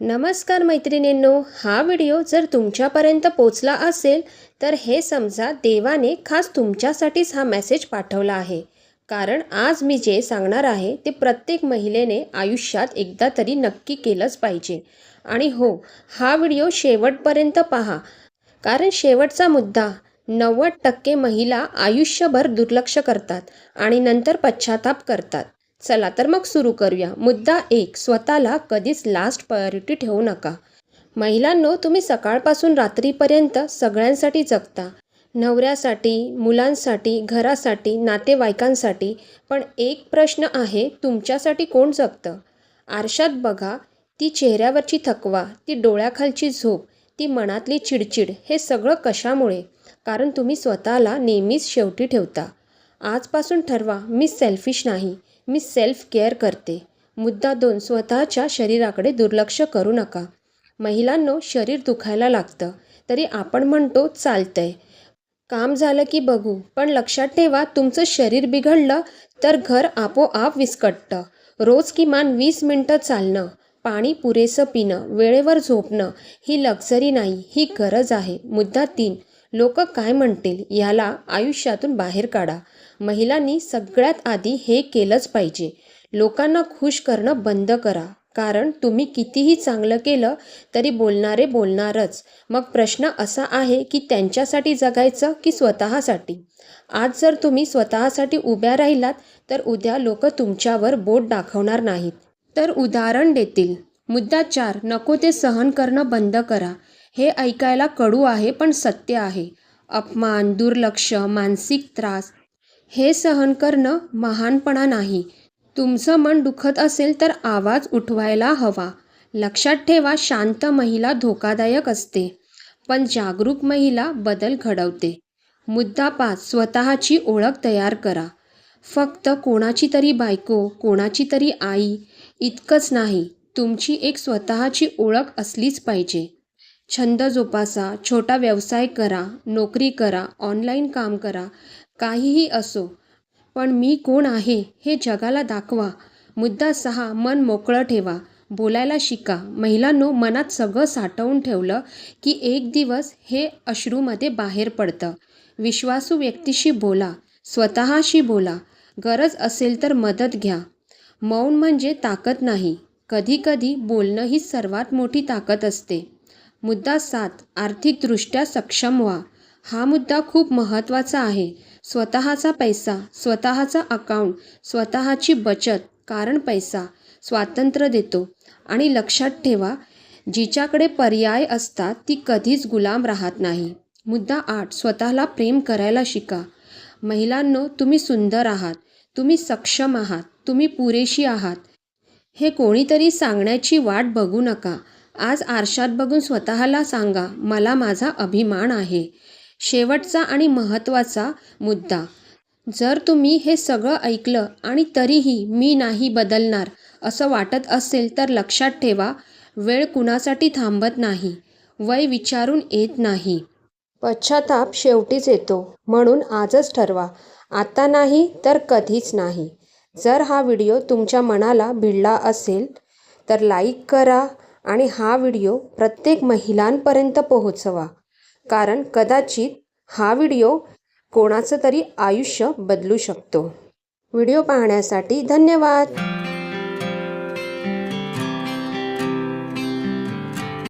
नमस्कार मैत्रिणींनो हा व्हिडिओ जर तुमच्यापर्यंत पोचला असेल तर हे समजा देवाने खास तुमच्यासाठीच हा मेसेज पाठवला आहे. कारण आज मी जे सांगणार आहे ते प्रत्येक महिलेने आयुष्यात एकदा तरी नक्की केलंच पाहिजे. आणि हो हा व्हिडिओ शेवटपर्यंत पहा. कारण शेवटचा मुद्दा नव्वद टक्के महिला आयुष्यभर दुर्लक्ष करतात आणि नंतर पश्चाताप करतात. चला तर मग सुरू करूया. मुद्दा एक स्वतःला कधीच लास्ट प्रायोरिटी ठेवू नका. महिलांनो तुम्ही सकाळपासून रात्रीपर्यंत सगळ्यांसाठी जगता. नवऱ्यासाठी मुलांसाठी घरासाठी नातेवाईकांसाठी. पण एक प्रश्न आहे तुमच्यासाठी कोण जगतं? आरशात बघा ती चेहऱ्यावरची थकवा ती डोळ्याखालची झोप ती मनातली चिडचिड हे सगळं कशामुळे? कारण तुम्ही स्वतःला नेहमीच शेवटी ठेवता. आजपासून ठरवा मी सेल्फिश नाही. मी सेल्फ केअर करते. मुद्दा दोन स्वतःच्या शरीराकडे दुर्लक्ष करू नका. महिलांनो शरीर दुखायला लागतं. तरी आपण म्हणतो चालतंय. काम झालं की बघू. पण लक्षात ठेवा तुमचं शरीर बिघडलं तर घर आपोआप विस्कटतं. रोज किमान वीस मिनटं चालणं पाणी पुरेसं पिणं वेळेवर झोपणं ही लक्झरी नाही ही गरज आहे. मुद्दा तीन लोक काय म्हणतील याला आयुष्यातून बाहेर काढा. महिलांनी सगळ्यात आधी हे केलंच पाहिजे. लोकांना खुश करणं बंद करा. कारण तुम्ही कितीही चांगलं केलं तरी बोलणारे बोलणारच. मग प्रश्न असा आहे की त्यांच्यासाठी जगायचं की स्वतःसाठी? आज जर तुम्ही स्वतःसाठी उभ्या राहिलात तर उद्या लोक तुमच्यावर बोट दाखवणार नाहीत. तर उदाहरण देतील. मुद्दा चार नको ते सहन करणं बंद करा. हे ऐकायला कडू आहे पण सत्य आहे. अपमान दुर्लक्ष मानसिक त्रास हे सहन करणं महानपणा नाही. तुमचं मन दुखत असेल तर आवाज उठवायला हवा. लक्षात ठेवा शांत महिला धोकादायक असते पण जागरूक महिला बदल घडवते. मुद्दा पाच स्वतःची ओळख तयार करा. फक्त कोणाची तरी बायको कोणाची तरी आई इतकंच नाही तुमची एक स्वतःची ओळख असलीच पाहिजे. छंद जोपासा छोटा व्यवसाय करा नोकरी करा ऑनलाईन काम करा काहीही असो पण मी कोण आहे हे जगाला दाखवा. मुद्दा सहा मन मोकळं ठेवा. बोलायला शिका. महिलांनो मनात सगळं साठवून ठेवलं की एक दिवस हे अश्रूमध्ये बाहेर पडतं. विश्वासू व्यक्तीशी बोला. स्वतःशी बोला. गरज असेल तर मदत घ्या. मौन म्हणजे ताकद नाही. कधीकधी बोलणं ही सर्वात मोठी ताकद असते. मुद्दा सात आर्थिकदृष्ट्या सक्षम व्हा. हा मुद्दा खूप महत्त्वाचा आहे. स्वतःचा पैसा स्वतःचा अकाउंट स्वतःची बचत कारण पैसा स्वातंत्र्य देतो. आणि लक्षात ठेवा जिच्याकडे पर्याय असतात ती कधीच गुलाम राहत नाही. मुद्दा आठ स्वतःला प्रेम करायला शिका. महिलांनो तुम्ही सुंदर आहात. तुम्ही सक्षम आहात. तुम्ही पुरेशी आहात. हे कोणीतरी सांगण्याची वाट बघू नका. आज आरशात बघून स्वतःला सांगा मला माझा अभिमान आहे. शेवटचा आणि महत्त्वाचा मुद्दा. जर तुम्ही हे सगळं ऐकलं आणि तरीही मी नाही बदलणार असं वाटत असेल तर लक्षात ठेवा वेळ कुणासाठी थांबत नाही वय विचारून येत नाही. पश्चाताप शेवटीच येतो म्हणून आजच ठरवा. आता नाही तर कधीच नाही. जर हा व्हिडिओ तुमच्या मनाला भिडला असेल तर लाईक करा आणि हा व्हिडिओ प्रत्येक महिलांपर्यंत पोहोचवा. कारण कदाचित हा व्हिडिओ कोणाचं तरी आयुष्य बदलू शकतो. व्हिडिओ पाहण्यासाठी धन्यवाद.